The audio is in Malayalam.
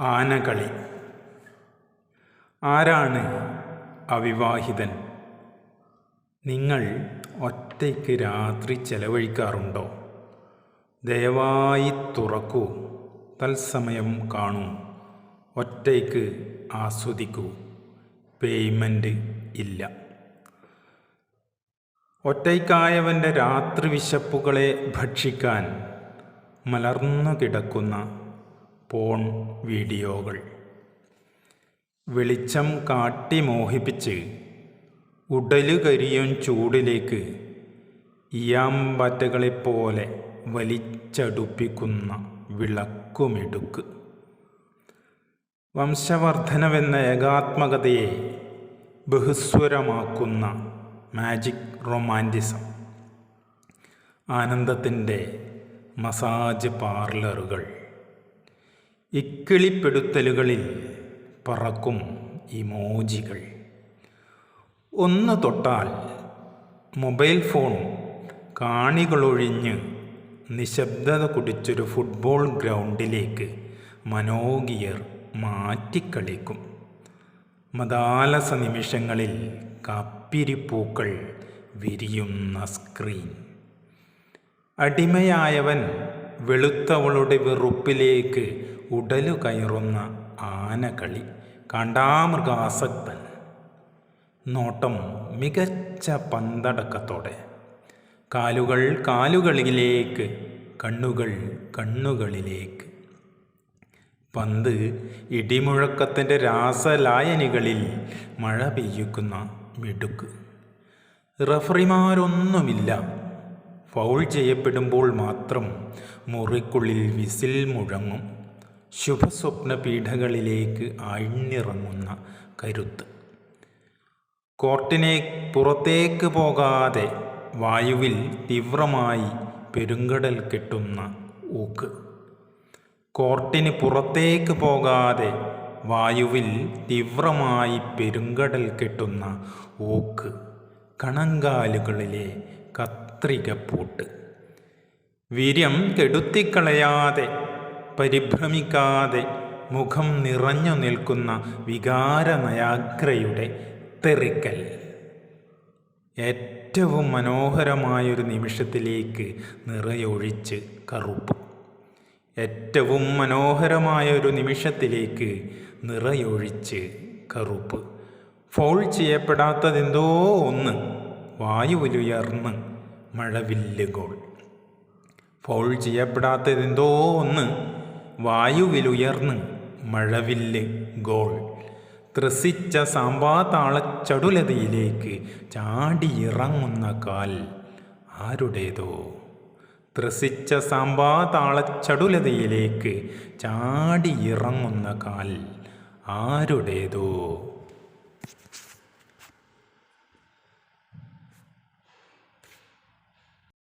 ആനകളി. ആരാണ് അവിവാഹിതൻ? നിങ്ങൾ ഒറ്റയ്ക്ക് രാത്രി ചെലവഴിക്കാറുണ്ടോ? ദയവായി തുറക്കൂ. തത്സമയം കാണൂ. ഒറ്റയ്ക്ക് ആസ്വദിക്കൂ. പേയ്മെന്റ് ഇല്ല. ഒറ്റയ്ക്കായവന്റെ രാത്രി വിശപ്പുകളെ ഭക്ഷിക്കാൻ മലർന്നു കിടക്കുന്ന പോൺ വീഡിയോകൾ. വെളിച്ചം കാട്ടി മോഹിപ്പിച്ച് ഉടലുകരിയും ചൂടിലേക്ക് ഇയാമ്പാറ്റകളെപ്പോലെ വലിച്ചടുപ്പിക്കുന്ന വിളക്കുമിടുക്ക്. വംശവർദ്ധനവെന്ന ഏകാത്മകതയെ ബഹുസ്വരമാക്കുന്ന മാജിക് റൊമാന്റിസം. ആനന്ദത്തിന്റെ മസാജ് പാർലറുകൾ. ഇക്കിളിപ്പെടുത്തലുകളിൽ പറക്കും ഇമോജികൾ. ഒന്ന് തൊട്ടാൽ മൊബൈൽ ഫോൺ കാണികളൊഴിഞ്ഞ് നിശബ്ദത കുടിച്ചൊരു ഫുട്ബോൾ ഗ്രൗണ്ടിലേക്ക് മനോഗിയർ മാറ്റിക്കളിക്കും. മതാലസ നിമിഷങ്ങളിൽ കാപ്പിരിപ്പൂക്കൾ വിരിയുന്ന സ്ക്രീൻ. അടിമയായവൻ വെളുത്തവളുടെ വെറുപ്പിലേക്ക് ഉടലു കയറുന്ന ആനകളി കാണ്ടാമൃഗാസക്തൻ. നോട്ടം മികച്ച പന്തടക്കത്തോടെ. കാലുകൾ കാലുകളിലേക്ക് കണ്ണുകൾ കണ്ണുകളിലേക്ക്. പന്ത് ഇടിമുഴക്കത്തിന്റെ രാസലായനികളിൽ മഴ പെയ്യുക്കുന്ന മിടുക്ക്. റഫറിമാരൊന്നുമില്ല. ഫൗൾ ചെയ്യപ്പെടുമ്പോൾ മാത്രം മുറിക്കുള്ളിൽ വിസിൽ മുഴങ്ങും. ശുഭസ്വപ്ന പീഠകളിലേക്ക് ആഴ്ന്നിറങ്ങുന്ന കരുത്ത്. കോർട്ടിനെ പുറത്തേക്ക് പോകാതെ വായുവിൽ തീവ്രമായി പെരുങ്കടൽ കെട്ടുന്ന ഊക്ക്. കോർട്ടിന് പുറത്തേക്ക് പോകാതെ വായുവിൽ തീവ്രമായി പെരുങ്കടൽ കെട്ടുന്ന ഊക്ക്. കണങ്കാലുകളിലെ കത്രികപ്പൂട്ട്. വീര്യം കെടുത്തിക്കളയാതെ പരിഭ്രമിക്കാതെ മുഖം നിറഞ്ഞു നിൽക്കുന്ന വികാരനയാഗ്രയുടെ തെറിക്കൽ. ഏറ്റവും മനോഹരമായൊരു നിമിഷത്തിലേക്ക് നിറയൊഴിച്ച് കറുപ്പ്. ഏറ്റവും മനോഹരമായൊരു നിമിഷത്തിലേക്ക് നിറയൊഴിച്ച് കറുപ്പ്. ഫോൾ ചെയ്യപ്പെടാത്തതെന്തോ ഒന്ന്. വായുവിലുയർന്ന് മഴവില്ല് ഗോൾ. ഫൗൾ ചെയ്യപ്പെടാത്തതെന്തോ ഒന്ന്. വായുവിലുയർന്ന് മഴവില്ല് ഗോൾ. ത്രസിച്ച സാമ്പാതാളച്ചടുലതയിലേക്ക് ചാടിയിറങ്ങുന്ന കാൽ ആരുടേതോ. ത്രസിച്ച സാമ്പാതാളച്ചടുലതയിലേക്ക് ചാടിയിറങ്ങുന്ന കാൽ ആരുടേതോ.